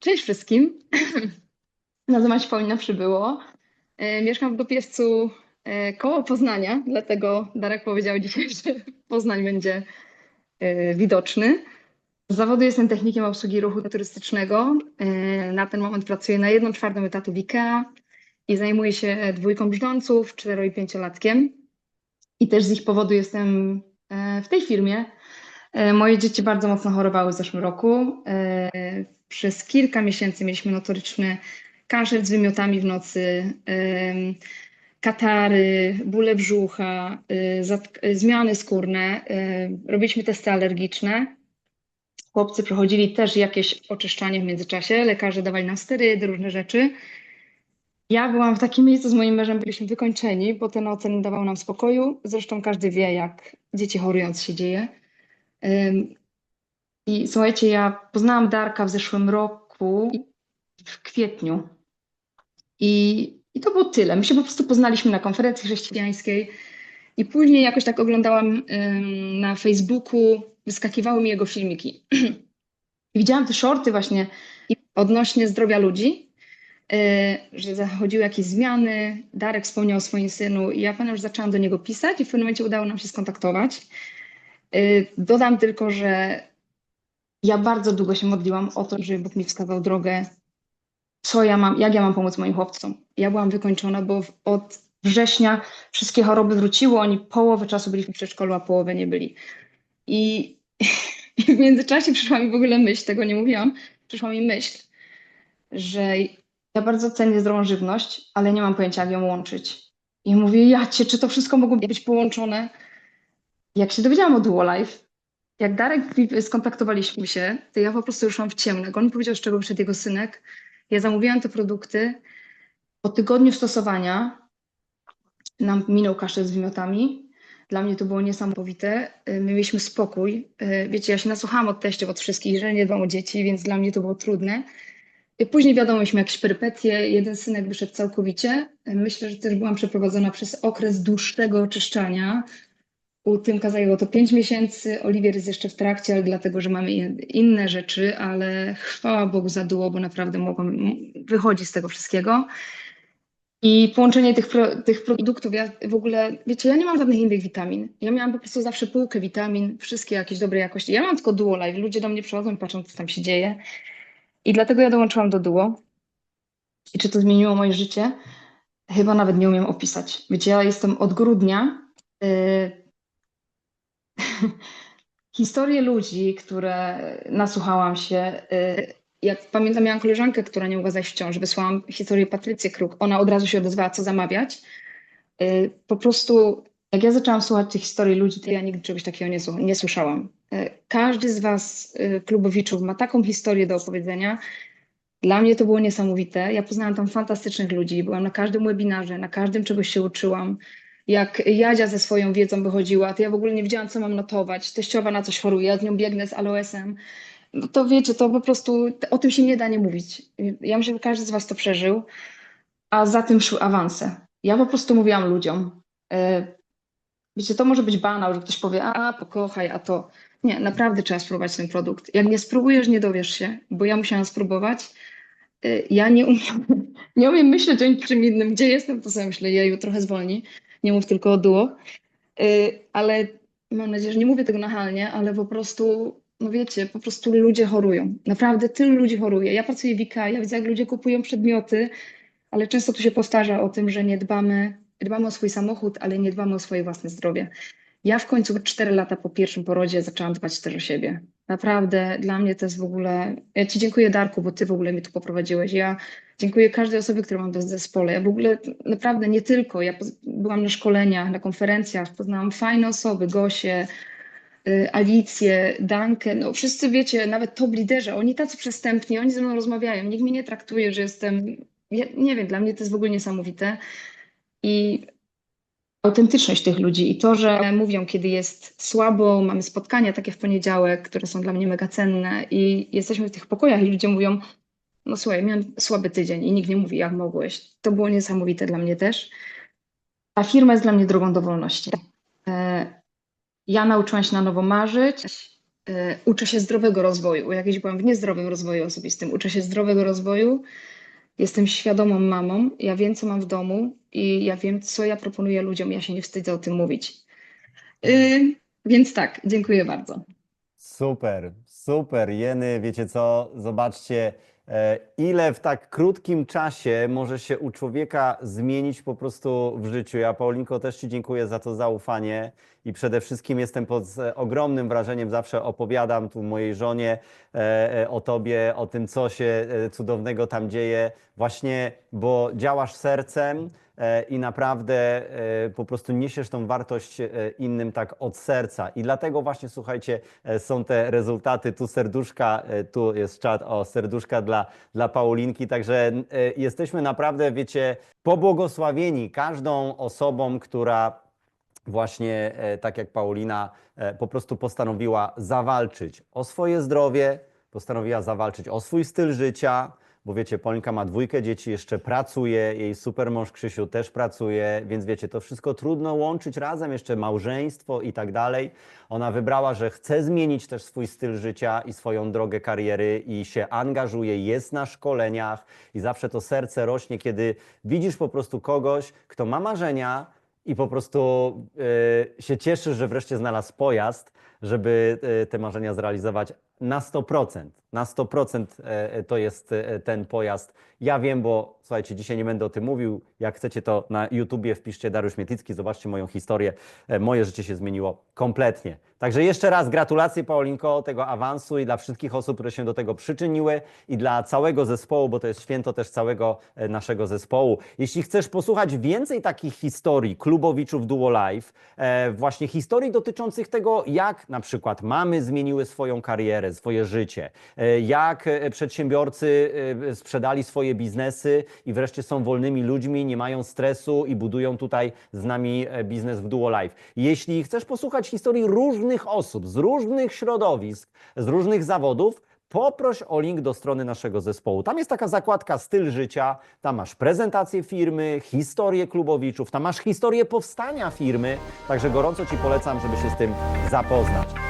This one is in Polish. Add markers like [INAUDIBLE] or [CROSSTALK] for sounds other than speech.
Cześć wszystkim. [CLEARS THROAT] Nazywam się Paulina Przybyło. E, Mieszkam w Gopiewcu e, koło Poznania, dlatego Darek powiedział dzisiaj, [LAUGHS] że Poznań będzie e, widoczny. Z zawodu jestem technikiem obsługi ruchu turystycznego. Na ten moment pracuję na jedną czwartą etatu w IKEA i zajmuję się dwójką brzdąców, cztero i pięciolatkiem. I też z ich powodu jestem w tej firmie. E, Moje dzieci bardzo mocno chorowały w zeszłym roku. E, Przez kilka miesięcy mieliśmy notoryczny kaszel z wymiotami w nocy, em, katary, bóle brzucha, zmiany skórne. Robiliśmy testy alergiczne. Chłopcy przechodzili też jakieś oczyszczanie w międzyczasie. Lekarze dawali nam sterydy, różne rzeczy. Ja byłam w takim miejscu z moim mężem, byliśmy wykończeni, bo ten ocen dawał nam spokoju. Zresztą każdy wie, jak dzieci chorując się dzieje. I słuchajcie, ja poznałam Darka w zeszłym roku, w kwietniu. I, I to było tyle. My się po prostu poznaliśmy na konferencji chrześcijańskiej. I później jakoś tak oglądałam na Facebooku, wyskakiwały mi jego filmiki. [CLEARS THROAT] Widziałam te shorty właśnie odnośnie zdrowia ludzi, yy, że zachodziły jakieś zmiany. Darek wspomniał o swoim synu i ja pamiętam, że zaczęłam do niego pisać i w pewnym momencie udało nam się skontaktować. Yy, Dodam tylko, że ja bardzo długo się modliłam o to, żeby Bóg mi wskazał drogę, co ja mam, jak ja mam pomóc moim chłopcom. Ja byłam wykończona, bo od września wszystkie choroby wróciły, oni połowę czasu byli w przedszkolu, a połowę nie byli. I, I [LAUGHS] w międzyczasie przyszła mi w ogóle myśl, tego nie mówiłam, przyszła mi myśl, że ja bardzo cenię zdrową żywność, ale nie mam pojęcia, jak ją łączyć. I mówię, jacie, czy to wszystko mogło być połączone? Jak się dowiedziałam o Duolife, jak Darek skontaktowaliśmy się, to ja po prostu ruszyłam w ciemnego. On mi powiedział, z czego wyszedł jego synek. Ja zamówiłam te produkty. Po tygodniu stosowania nam minął kaszel z wymiotami. Dla mnie to było niesamowite. Y, My mieliśmy spokój. Y, Wiecie, ja się nasłuchałam od teściów, od wszystkich, że nie dbam o dzieci, więc dla mnie to było trudne. Y, Później wiadomo, mieliśmy jakieś perypetie. Jeden synek wyszedł całkowicie. Myślę, że też byłam przeprowadzona przez okres dłuższego oczyszczania. U Tymka zajęło to 5 miesięcy, Oliwier jest jeszcze w trakcie, ale dlatego, że mamy in- inne rzeczy, ale chwała Bogu za duo, bo naprawdę mogą wychodzić z tego wszystkiego. I połączenie tych, pro, tych produktów, ja w ogóle, wiecie, ja nie mam żadnych innych witamin. Ja miałam po prostu zawsze półkę witamin, wszystkie jakieś dobrej jakości. Ja mam tylko Duo Live, ludzie do mnie przychodzą i patrzą, co tam się dzieje. I dlatego ja dołączyłam do Duo. I czy to zmieniło moje życie? Chyba nawet nie umiem opisać. Wiecie, ja jestem od grudnia. y, [LAUGHS] historie ludzi, które nasłuchałam się. y, Jak pamiętam, miałam koleżankę, która nie mogła zajść w ciąży. Wysłałam historię Patrycję Kruk. Ona od razu się odezwała, co zamawiać. Y, Po prostu, jak ja zaczęłam słuchać tych historii ludzi, to ja nigdy czegoś takiego nie, słyszałam. Y, Każdy z Was, klubowiczów, ma taką historię do opowiedzenia. Dla mnie to było niesamowite. Ja poznałam tam fantastycznych ludzi. Byłam na każdym webinarze, na każdym czegoś się uczyłam. Jak Jadzia ze swoją wiedzą wychodziła, to ja w ogóle nie wiedziałam, co mam notować. Teściowa na coś choruje, ja z nią biegnę z aloesem. No to wiecie, to po prostu o tym się nie da nie mówić. Ja myślę, że każdy z Was to przeżył, a za tym szły awanse. Ja po prostu mówiłam ludziom. e, Wiecie, to może być banał, że ktoś powie, a pokochaj, a to. Nie, naprawdę trzeba spróbować ten produkt. Jak nie spróbujesz, nie dowiesz się, bo ja musiałam spróbować. Y, Ja nie umiem, [LAUGHS] nie umiem myśleć o niczym innym. Gdzie jestem, to sobie myślę, jeju, trochę zwolni. Nie mów tylko o duo. Y, Ale mam nadzieję, że nie mówię tego nachalnie, ale po prostu, no wiecie, po prostu ludzie chorują. Naprawdę tylu ludzi choruje. Ja pracuję w IKEA, ja widzę, jak ludzie kupują przedmioty, ale często tu się powtarza o tym, że nie dbamy, dbamy o swój samochód, ale nie dbamy o swoje własne zdrowie. Ja w końcu 4 lata po pierwszym porodzie zaczęłam dbać też o siebie. Naprawdę dla mnie to jest w ogóle. Ja Ci dziękuję, Darku, bo Ty w ogóle mnie tu poprowadziłeś. Ja dziękuję każdej osobie, którą mam w zespole. Ja w ogóle naprawdę nie tylko. Ja byłam na szkoleniach, na konferencjach, poznałam fajne osoby, Gosię, y, Alicję, Dankę. No wszyscy wiecie, nawet top liderzy, oni tacy przystępni, oni ze mną rozmawiają. Nikt mnie nie traktuje, że jestem. Ja, nie wiem, dla mnie to jest w ogóle niesamowite. I autentyczność tych ludzi i to, że mówią, kiedy jest słabo, mamy spotkania takie w poniedziałek, które są dla mnie mega cenne i jesteśmy w tych pokojach i ludzie mówią, no słuchaj, miałem słaby tydzień i nikt nie mówi, jak mogłeś. To było niesamowite dla mnie też. Ta firma jest dla mnie drogą do wolności. E, Ja nauczyłam się na nowo marzyć, e, uczę się zdrowego rozwoju, bo jakieś byłam w niezdrowym rozwoju osobistym, uczę się zdrowego rozwoju, jestem świadomą mamą, ja wiem, co mam w domu i ja wiem, co ja proponuję ludziom, ja się nie wstydzę o tym mówić. Y, więc tak, dziękuję bardzo. Super, super. Jeny, wiecie co? Zobaczcie, e, ile w tak krótkim czasie może się u człowieka zmienić po prostu w życiu. Ja, Paulinko, też Ci dziękuję za to zaufanie i przede wszystkim jestem pod e, ogromnym wrażeniem. Zawsze opowiadam tu mojej żonie e, e, o Tobie, o tym, co się e, cudownego tam dzieje, właśnie, bo działasz sercem. I naprawdę e, po prostu niesiesz tą wartość e, innym tak od serca. I dlatego właśnie, słuchajcie, e, są te rezultaty. Tu serduszka, tu jest czat, o serduszka dla, dla Paulinki. Także jesteśmy naprawdę, wiecie, pobłogosławieni każdą osobą, która właśnie tak jak Paulina po prostu postanowiła zawalczyć o swoje zdrowie, postanowiła zawalczyć o swój styl życia, bo wiecie, Polinka ma dwójkę dzieci, jeszcze pracuje, jej super mąż Krzysiu też pracuje, więc wiecie, to wszystko trudno łączyć razem, jeszcze małżeństwo i tak dalej. Ona wybrała, że chce zmienić też swój styl życia i swoją drogę kariery i się angażuje, jest na szkoleniach i zawsze to serce rośnie, kiedy widzisz po prostu kogoś, kto ma marzenia, i po prostu y, się cieszy, że wreszcie znalazł pojazd, żeby y, te marzenia zrealizować na 100%. Na 100% e, to jest e, ten pojazd. Ja wiem, bo słuchajcie, dzisiaj nie będę o tym mówił. Jak chcecie, to na YouTubie wpiszcie Dariusz Mietlicki, zobaczcie moją historię. E, Moje życie się zmieniło kompletnie. Także jeszcze raz gratulacje Paulinko tego awansu i dla wszystkich osób, które się do tego przyczyniły i dla całego zespołu, bo to jest święto też całego e, naszego zespołu. Jeśli chcesz posłuchać więcej takich historii klubowiczów Duo Live, e, właśnie historii dotyczących tego, jak na przykład mamy zmieniły swoją karierę, swoje życie, e, jak e, przedsiębiorcy e, sprzedali swoje biznesy i wreszcie są wolnymi ludźmi, nie mają stresu i budują tutaj z nami biznes w Duo Live. Jeśli chcesz posłuchać historii różnych osób z różnych środowisk, z różnych zawodów, poproś o link do strony naszego zespołu. Tam jest taka zakładka styl życia, tam masz prezentację firmy, historię klubowiczów, tam masz historię powstania firmy, także gorąco Ci polecam, żeby się z tym zapoznać.